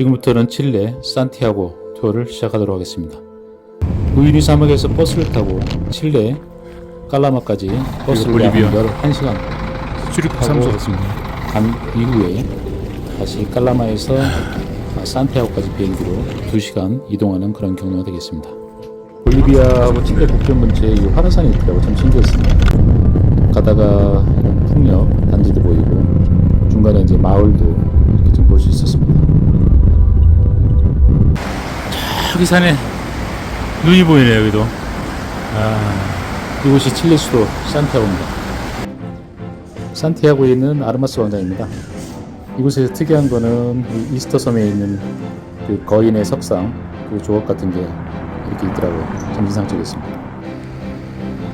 지금부터는 칠레 산티아고 투어를 시작하도록 하겠습니다. 우유니 사막에서 버스를 타고 칠레 깔라마까지 버스를. 약 1시간 수륙 같습니다. 간 이후에 다시 깔라마에서 산티아고까지 비행기로 2시간 이동하는 그런 경로가 되겠습니다. 볼리비아하고 칠레 국경 근처에 이 화라산이 있더라고 참 신기했습니다. 가다가 이런 풍력 단지도 보이고 중간에 이제 마을도 이렇게 좀 볼 수 있었습니다. 저기 산에 눈이 보이네요, 여기도. 아, 이곳이 칠레 수도 산티아고입니다. 산티아고에 있는 아르마스 광장입니다. 이곳에서 특이한 거는 이 이스터 섬에 있는 그 거인의 석상, 그 조각 같은 게 이렇게 있더라고요. 참 인상적이었습니다.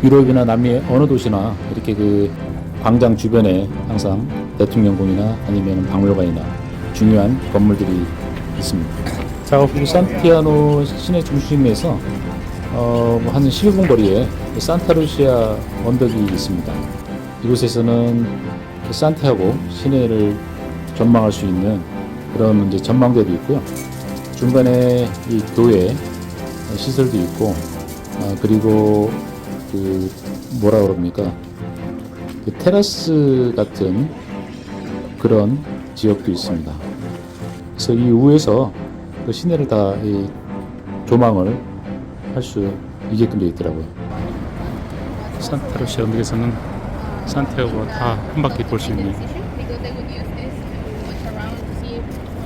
유럽이나 남미의 어느 도시나 이렇게 그 광장 주변에 항상 대통령궁이나 아니면 박물관이나 중요한 건물들이 있습니다. 자, 그리고 산티아노 시내 중심에서 어, 뭐한 11분 거리에 그 산타루시아 언덕이 있습니다. 이곳에서는 그 산티아고 시내를 전망할 수 있는 그런 이제 전망대도 있고요. 중간에 이 교회 시설도 있고, 아, 그리고 그 뭐라 그럽니까? 그 테라스 같은 그런 지역도 있습니다. 그래서 이 위에서 그 시내를 다 이 조망을 할 수 있게끔 되어 있더라고요. 산타루시아 언덕에서는 산티아고가 다한 바퀴 볼 수 있는 um,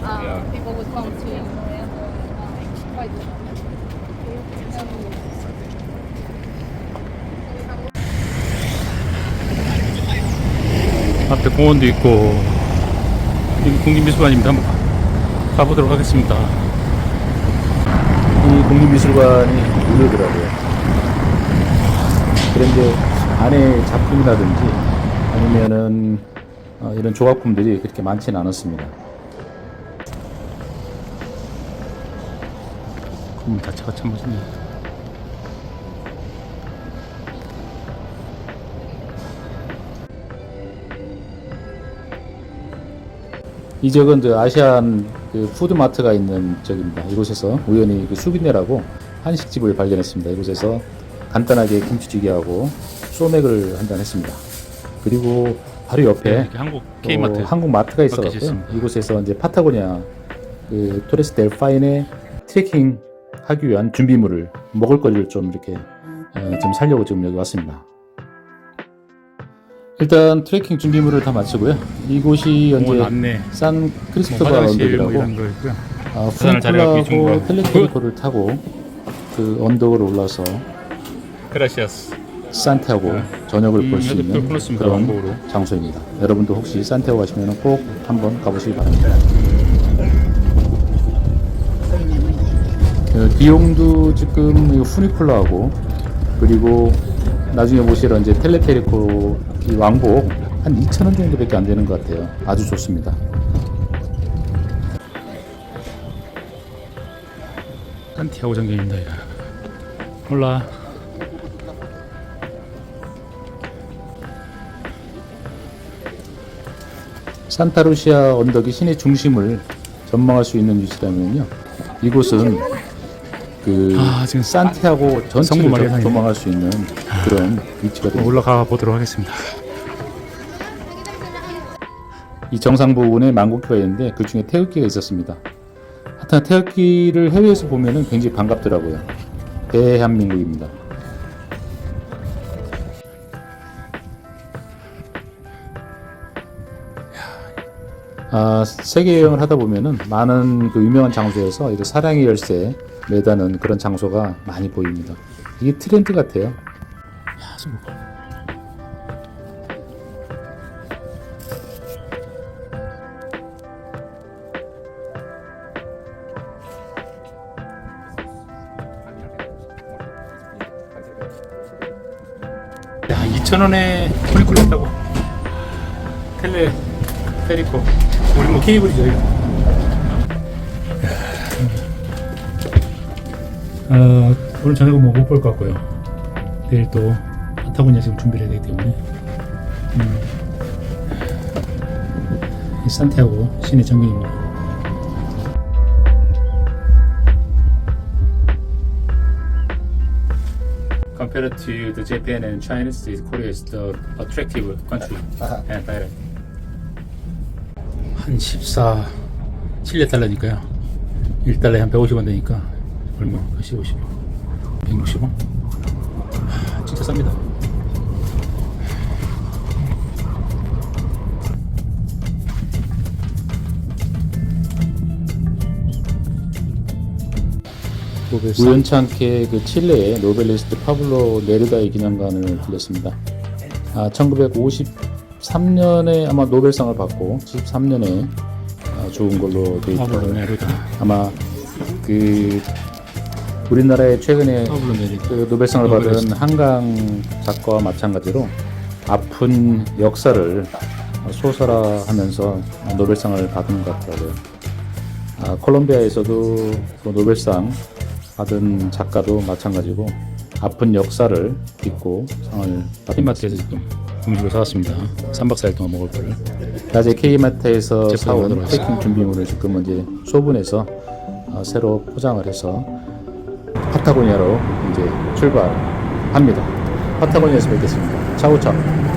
um. 앞에 공원도 있고 여기 국립미술관입니다. 한번 가보도록 하겠습니다. 이 국립미술관이 무료더라고요. 그런데 안에 작품이라든지 아니면은 어, 이런 조각품들이 그렇게 많지는 않았습니다. 건물 자체가 참 멋있네요. 이저 아시안 그 푸드마트가 있는 지역입니다. 이곳에서 우연히 그 수빈네라고 한식집을 발견했습니다. 이곳에서 간단하게 김치찌개하고 소맥을 한 잔 했습니다. 그리고 바로 옆에 네, 이렇게 한국 K마트 어, 한국 마트가. 있습니다. 이곳에서 이제 파타고니아 그 토레스 델 파인의 트레킹 하기 위한 준비물을 먹을 거리를 좀 이렇게 어, 좀 살려고 지금 여기 왔습니다. 일단 트레킹 준비물을 다 마치고요. 이곳이 공원 현재 산뭐 크리스토바 화장실 뭐 언덕이라고 이런 거 있고요. 아, 부산을. 텔레테리코를 타고 그 언덕을 올라서 그라시아스. 산티아고 저녁을 음, 볼수 여기 있는 그런 왕복으로. 장소입니다. 여러분도 혹시 산티아고 가시면 꼭 한번 가보시기 바랍니다. 그 비용도 지금 이 후니쿨라하고 그리고 나중에 보실 이제 텔레테리코 이 왕복 한 2,000원 정도밖에 안 되는 것 같아요. 아주 좋습니다. 산티아고 전경입니다. 이거. 몰라. 산타루시아 언덕이 시내 중심을 전망할 수 있는 위치라면요. 이곳은 그 아, 지금 산티아고 전체를. 전망할 수 있는 그런 위치가 됩니다. 올라가 보도록 하겠습니다. 이 정상 부분에 만국기가 있는데 그 중에 태극기가 있었습니다. 하여튼 태극기를 해외에서 보면은 굉장히 반갑더라고요. 대한민국입니다. 아, 세계 여행을 하다 보면은 많은 그 유명한 장소에서 이렇게 사랑의 열쇠 매다는 그런 장소가 많이 보입니다. 이게 트렌드 같아요. 야, 야, 2,000원에 프리쿨 했다고. 텔레, 테리코. 우리 뭐 케이블이죠, 이거. 어, 오늘 저녁은 뭐 못 볼 것 같고요. 내일 또 파타고니아 지금 준비를 해야 되기 때문에. 음. 이 산티아고 시내 전경입니다. Compared to the Japan and China, Korea is the attractive country and direct. 한 14, 7레 달러니까요. 1달러에 한 150원 되니까 얼마? 15, 15, 160원? 하, 진짜 쌉니다. 우연찮게 그 칠레의 노벨리스트 파블로 네르다의 기념관을 들렸습니다. 아, 1953년에 아마 노벨상을 받고 13년에 아, 좋은 걸로 돼 파블로 있더라고요. 네루다. 아마 그 우리나라에 최근에 파블로 네루다. 그 노벨상을 받은 한강 작가와 마찬가지로 아픈 역사를 소설화하면서 노벨상을 받은 것 같더라고요. 아, 콜롬비아에서도 그 노벨상 받은 작가도 마찬가지고 아픈 역사를 딛고 상을 K마트에서 지금 음식을 사왔습니다. 3박 4일 동안 먹을 거를. 낮에 K마트에서 사온. 패킹 준비물을 지금 이제 소분해서 어, 새로 포장을 해서 파타고니아로 이제 출발합니다. 파타고니아에서 뵙겠습니다. 차우차우.